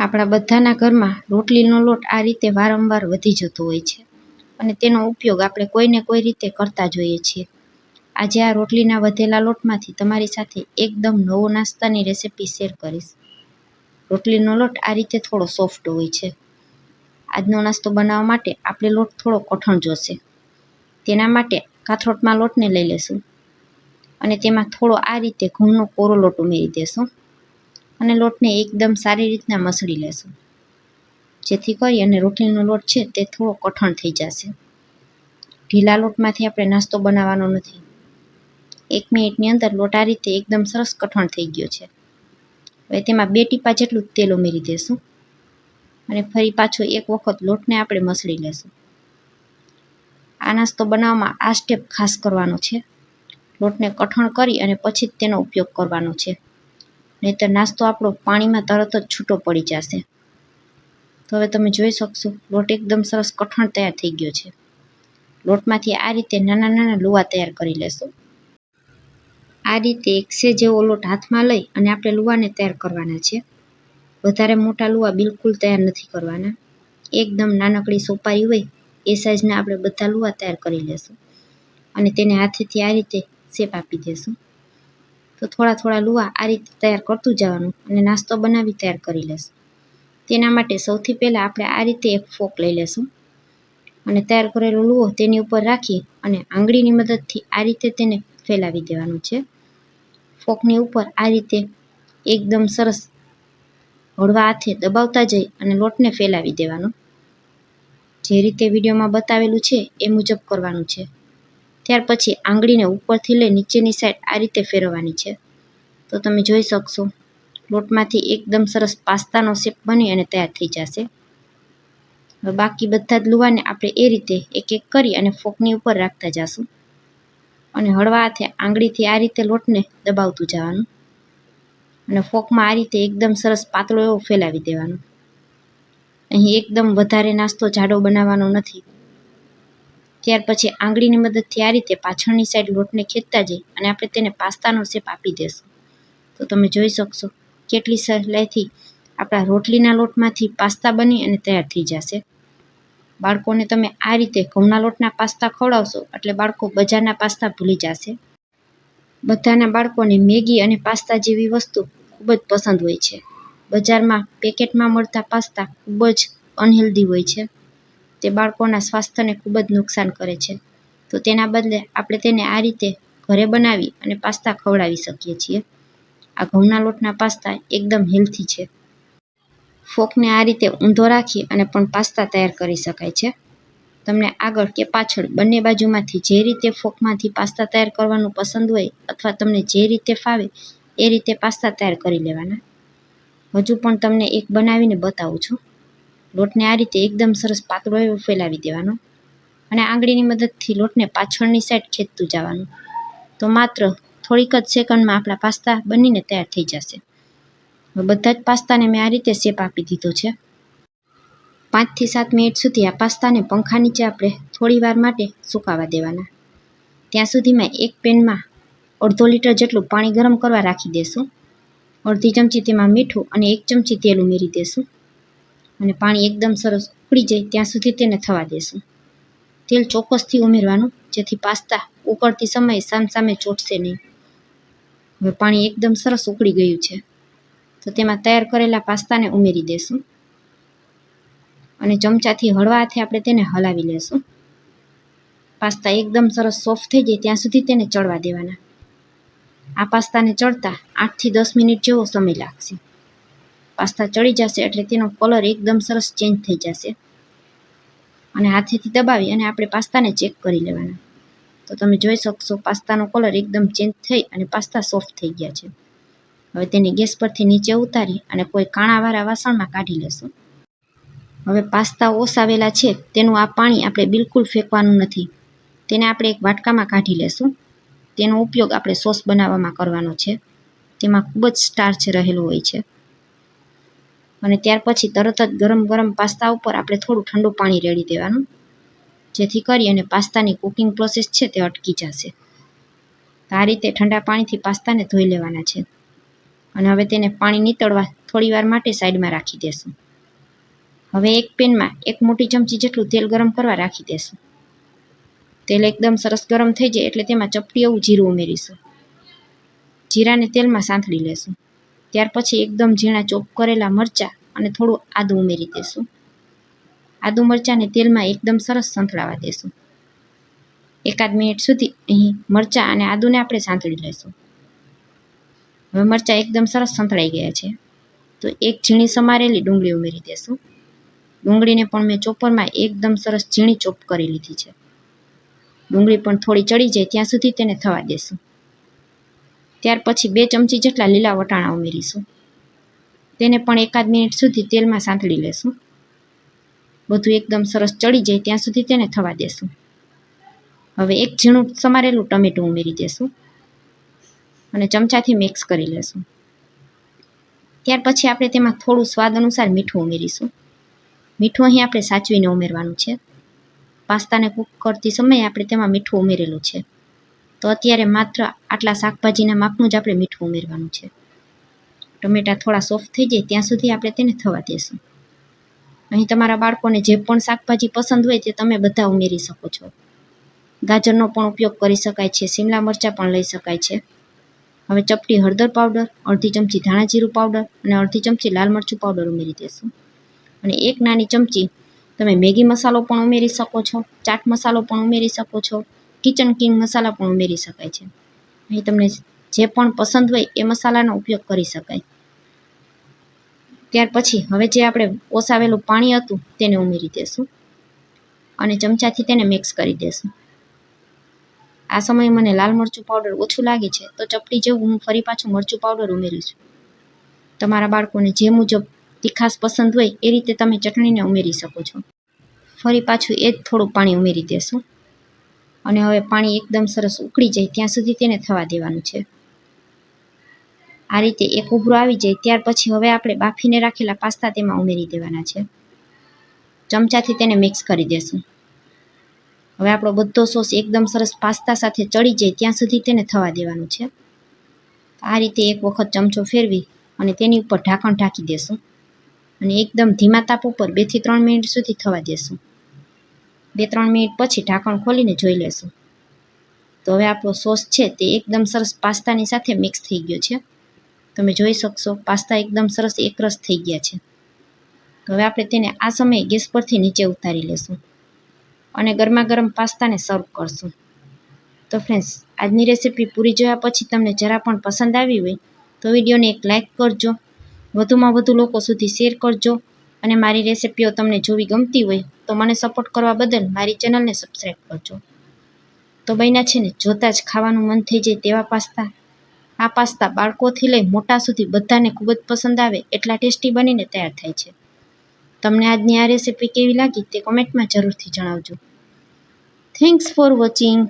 આપણા બધાના ઘરમાં રોટલીનો લોટ આ રીતે વારંવાર વધી જતો હોય છે અને તેનો ઉપયોગ આપણે કોઈને કોઈ રીતે કરતા જોઈએ છીએ. આજે આ રોટલીના વધેલા લોટમાંથી તમારી સાથે એકદમ નવો નાસ્તાની રેસિપી શેર કરીશ. રોટલીનો લોટ આ રીતે થોડો સોફ્ટ હોય છે. આજનો નાસ્તો બનાવવા માટે આપણે લોટ થોડો કઠણ જોશે. તેના માટે કાથરોટમાં લોટને લઈ લેશું અને તેમાં થોડો આ રીતે ઘઉંનો કોરો લોટ ઉમેરી દેશું. અને લોટને એકદમ સારી રીતના મસળી લેશું. જેથી કરી અને રોટલીનો લોટ છે તે થોડો કઠણ થઈ જશે. ઢીલા લોટમાંથી આપણે નાસ્તો બનાવવાનો નથી. એક મિનિટની અંદર લોટ આ રીતે એકદમ સરસ કઠણ થઈ ગયો છે. હવે તેમાં બે ટીપા જેટલું તેલ ઉમેરી દેશું. અને ફરી પાછો એક વખત લોટને આપણે મસળી લેશું. આ નાસ્તો બનાવવામાં આ સ્ટેપ ખાસ કરવાનો છે. લોટને કઠણ કરી અને પછી જ તેનો ઉપયોગ કરવાનો છે. નહીંતર નાસ્તો આપણો પાણીમાં તરત જ છૂટો પડી જશે. તો હવે તમે જોઈ શકશો, લોટ એકદમ સરસ કઠણ તૈયાર થઈ ગયો છે. લોટમાંથી આ રીતે નાના નાના લુવા તૈયાર કરી લેશું. આ રીતે એક સે જેવો લોટ હાથમાં લઈ અને આપણે લુવાને તૈયાર કરવાના છે. વધારે મોટા લુવા બિલકુલ તૈયાર નથી કરવાના. એકદમ નાનકડી સોપારી હોય, એ સાઇઝના આપણે બધા લુવા તૈયાર કરી લેશું. અને તેને હાથેથી આ રીતે શેપ આપી દેશું. તો થોડા થોડા લુવા આ રીતે તૈયાર કરતું જવાનું અને નાસ્તો બનાવી તૈયાર કરી લેશું. તેના માટે સૌથી પહેલાં આપણે આ રીતે એક ફોક લઈ લેશું અને તૈયાર કરેલો લુવો તેની ઉપર રાખી અને આંગળીની મદદથી આ રીતે તેને ફેલાવી દેવાનું છે. ફોકની ઉપર આ રીતે એકદમ સરસ હળવા હાથે દબાવતા જઈ અને લોટને ફેલાવી દેવાનો. જે રીતે વિડીયોમાં બતાવેલું છે એ મુજબ કરવાનું છે. ત્યાર પછી આંગળીને ઉપરથી લઈ નીચેની સાઈડ આ રીતે ફેરવવાની છે. તો તમે જોઈ શકશો, લોટમાંથી એકદમ સરસ પાસ્તાનો શેપ બની અને તૈયાર થઈ જશે. હવે બાકી બધા જ લુવાને આપણે એ રીતે એક એક કરી અને ફોકની ઉપર રાખતા જશું. અને હળવા હાથે આંગળીથી આ રીતે લોટને દબાવતું જવાનું. અને ફોકમાં આ રીતે એકદમ સરસ પાતળો એવો ફેલાવી દેવાનો. અહીં એકદમ વધારે નાસ્તો જાડો બનાવવાનો નથી. ત્યાર પછી આંગળીની મદદથી આ રીતે પાછળની સાઈડ લોટને ખેંચતા જઈ અને આપણે તેને પાસ્તાનો શેપ આપી દેશું. તો તમે જોઈ શકશો કેટલી સહેલાઈથી આપણા રોટલીના લોટમાંથી પાસ્તા બની અને તૈયાર થઈ જશે. બાળકોને તમે આ રીતે ઘઉંના લોટના પાસ્તા ખવડાવશો એટલે બાળકો બજારના પાસ્તા ભૂલી જશે. બધાના બાળકોને મેગી અને પાસ્તા જેવી વસ્તુ ખૂબ જ પસંદ હોય છે. બજારમાં પેકેટમાં મળતા પાસ્તા ખૂબ જ અનહેલ્ધી હોય છે. તે બાળકોના સ્વાસ્થ્યને ખૂબ જ નુકસાન કરે છે. તો તેના બદલે આપણે તેને આ રીતે ઘરે બનાવી અને પાસ્તા ખવડાવી શકીએ છીએ. આ ઘઉંના લોટના પાસ્તા એકદમ હેલ્થી છે. ફોકને આ રીતે ઊંધો રાખી અને પણ પાસ્તા તૈયાર કરી શકાય છે. તમને આગળ કે પાછળ બંને બાજુમાંથી જે રીતે ફોકમાંથી પાસ્તા તૈયાર કરવાનું પસંદ હોય અથવા તમને જે રીતે ફાવે એ રીતે પાસ્તા તૈયાર કરી લેવાના. હજુ પણ તમને એક બનાવીને બતાવું છું. લોટને આ રીતે એકદમ સરસ પાતળો એવો ફેલાવી દેવાનો અને આંગળીની મદદથી લોટને પાછળની સાઈડ ખેંચતું જવાનું. તો માત્ર થોડીક જ સેકન્ડમાં આપણા પાસ્તા બનીને તૈયાર થઈ જશે. બધા જ પાસ્તાને મેં આ રીતે શેપ આપી દીધો છે. પાંચથી સાત મિનિટ સુધી આ પાસ્તાને પંખા નીચે આપણે થોડી વાર માટે સુકાવા દેવાના. ત્યાં સુધીમાં એક પેનમાં અડધો લીટર જેટલું પાણી ગરમ કરવા રાખી દેશું. અડધી ચમચી તેમાં મીઠું અને એક ચમચી તેલ ઉમેરી દેશું. અને પાણી એકદમ સરસ ઉકળી જાય ત્યાં સુધી તેને થવા દેશું. તેલ ચોક્કસથી ઉમેરવાનું, જેથી પાસ્તા ઉકળતી સમયે સામસામે ચોટશે નહીં. હવે પાણી એકદમ સરસ ઉકળી ગયું છે. તો તેમાં તૈયાર કરેલા પાસ્તાને ઉમેરી દેશું. અને ચમચાથી હળવા હાથે આપણે તેને હલાવી લેશું. પાસ્તા એકદમ સરસ સોફ્ટ થઈ જાય ત્યાં સુધી તેને ચડવા દેવાના. આ પાસ્તાને ચડતા આઠથી દસ મિનિટ જેવો સમય લાગશે. પાસ્તા ચડી જશે એટલે તેનો કલર એકદમ સરસ ચેન્જ થઈ જશે. અને હાથેથી દબાવી અને આપણે પાસ્તાને ચેક કરી લેવાના. તો તમે જોઈ શકશો પાસ્તાનો કલર એકદમ ચેન્જ થઈ અને પાસ્તા સોફ્ટ થઈ ગયા છે. હવે તેને ગેસ પરથી નીચે ઉતારી અને કોઈ કાણાવાળા વાસણમાં કાઢી લેશું. હવે પાસ્તા ઓસાવેલા છે, તેનું આ પાણી આપણે બિલકુલ ફેંકવાનું નથી. તેને આપણે એક વાટકામાં કાઢી લેશું. તેનો ઉપયોગ આપણે સોસ બનાવવામાં કરવાનો છે. તેમાં ખૂબ જ સ્ટાર્ચ રહેલું હોય છે. અને ત્યાર પછી તરત જ ગરમ ગરમ પાસ્તા ઉપર આપણે થોડું ઠંડુ પાણી રેડી દેવાનું. જેથી કરી અને પાસ્તાની કુકિંગ પ્રોસેસ છે તે અટકી જશે. આ રીતે ઠંડા પાણીથી પાસ્તાને ધોઈ લેવાના છે. અને હવે તેને પાણી નીતળવા થોડી વાર માટે સાઈડમાં રાખી દેશું. હવે એક પેનમાં એક મોટી ચમચી જેટલું તેલ ગરમ કરવા રાખી દેશું. તેલ એકદમ સરસ ગરમ થઈ જાય એટલે તેમાં ચપટી એવું જીરું ઉમેરીશું. જીરાને તેલમાં સાંથળી લેશું. ત્યાર પછી એકદમ ઝીણા ચોપ કરેલા મરચાં અને થોડું આદું ઉમેરી દેશું. આદુ મરચાંને તેલમાં એકદમ સરસ સંતળાવા દેશું. એકાદ મિનિટ સુધી અહીં મરચાં અને આદુને આપણે સાંતળી લઈશું. હવે મરચાં એકદમ સરસ સંતળાઈ ગયા છે. તો એક ઝીણી સમારેલી ડુંગળી ઉમેરી દેશું. ડુંગળીને પણ મેં ચોપરમાં એકદમ સરસ ઝીણી ચોપ કરી લીધી છે. ડુંગળી પણ થોડી ચડી જાય ત્યાં સુધી તેને થવા દેશું. ત્યાર પછી બે ચમચી જેટલા લીલા વટાણા ઉમેરીશું. તેને પણ એકાદ મિનિટ સુધી તેલમાં સાંતળી લેશું. બધું એકદમ સરસ ચડી જાય ત્યાં સુધી તેને થવા દેશું. હવે એક ઝીણું સમારેલું ટમેટું ઉમેરી દેશું અને ચમચાથી મિક્સ કરી લેશું. ત્યાર પછી આપણે તેમાં થોડું સ્વાદ અનુસાર મીઠું ઉમેરીશું. મીઠું અહીં આપણે સાચવીને ઉમેરવાનું છે. પાસ્તાને કૂક કરતી સમયે આપણે તેમાં મીઠું ઉમેરેલું છે. તો અત્યારે માત્ર આટલા શાકભાજીના માપનું જ આપણે મીઠું ઉમેરવાનું છે. ટમેટાં થોડા સોફ્ટ થઈ જાય ત્યાં સુધી આપણે તેને થવા દેશું. અહીં તમારા બાળકોને જે પણ શાકભાજી પસંદ હોય તે તમે બધા ઉમેરી શકો છો. ગાજરનો પણ ઉપયોગ કરી શકાય છે, શિમલા મરચાં પણ લઈ શકાય છે. હવે ચપટી હળદર પાવડર, અડધી ચમચી ધાણા જીરું પાવડર અને અડધી ચમચી લાલ મરચું પાવડર ઉમેરી દેશું. અને એક નાની ચમચી તમે મેગી મસાલો પણ ઉમેરી શકો છો, ચાટ મસાલો પણ ઉમેરી શકો છો. કિચન કિંગ મસાલા પણ ઉમેરી શકાય છે. અહીં તમને જે પણ પસંદ હોય એ મસાલાનો ઉપયોગ કરી શકાય. ત્યાર પછી હવે જે આપણે ઓસાવેલું પાણી હતું તેને ઉમેરી દેશું અને ચમચાથી તેને મિક્સ કરી દેશું. આ સમયે મને લાલ મરચું પાવડર ઓછું લાગે છે તો ચપટી જેવું હું ફરી પાછું મરચું પાવડર ઉમેરીશ તમારા બાળકોને જે મુજબ તીખાસ પસંદ હોય એ રીતે તમે ચટણીને ઉમેરી શકો છો. ફરી પાછું એ જ થોડું પાણી ઉમેરી દેશું. અને હવે પાણી એકદમ સરસ ઉકળી જાય ત્યાં સુધી તેને થવા દેવાનું છે. આ રીતે એક ઉભરો આવી જાય ત્યાર પછી હવે આપણે બાફીને રાખેલા પાસ્તા તેમાં ઉમેરી દેવાના છે. ચમચાથી તેને મિક્સ કરી દેશું. હવે આપણો બધો સોસ એકદમ સરસ પાસ્તા સાથે ચડી જાય ત્યાં સુધી તેને થવા દેવાનું છે. આ રીતે એક વખત ચમચો ફેરવી અને તેની ઉપર ઢાંકણ ઢાંકી દેશું. અને એકદમ ધીમા તાપ ઉપર બેથી ત્રણ મિનિટ સુધી થવા દેશું. બે ત્રણ મિનિટ પછી ઢાંકણ ખોલીને જોઈ લેશું. તો હવે આપણો સોસ છે તે એકદમ સરસ પાસ્તાની સાથે મિક્સ થઈ ગયો છે. તમે જોઈ શકશો, પાસ્તા એકદમ સરસ એકરસ થઈ ગયા છે. તો હવે આપણે તેને આ સમયે ગેસ પરથી નીચે ઉતારી લેશું અને ગરમા ગરમ પાસ્તાને સર્વ કરશું. તો ફ્રેન્ડ્સ આજની રેસીપી પૂરી જોયા પછી તમને જરા પણ પસંદ આવી હોય તો વિડીયોને એક લાઇક કરજો. વધુમાં વધુ લોકો સુધી શેર કરજો અને મારી રેસીપીઓ તમને જોવી ગમતી હોય તો મને સપોર્ટ કરવા બદલ મારી ચેનલને સબસ્ક્રાઈબ કરજો. તો બન્યા છે ને, જોતાં જ ખાવાનું મન થઈ જાય તેવા પાસ્તા. આ પાસ્તા બાળકોથી લઈ મોટા સુધી બધાને ખૂબ જ પસંદ આવે એટલા ટેસ્ટી બનીને તૈયાર થાય છે. તમને આજની આ રેસીપી કેવી લાગી તે કોમેન્ટમાં જરૂરથી જણાવજો. Thanks for watching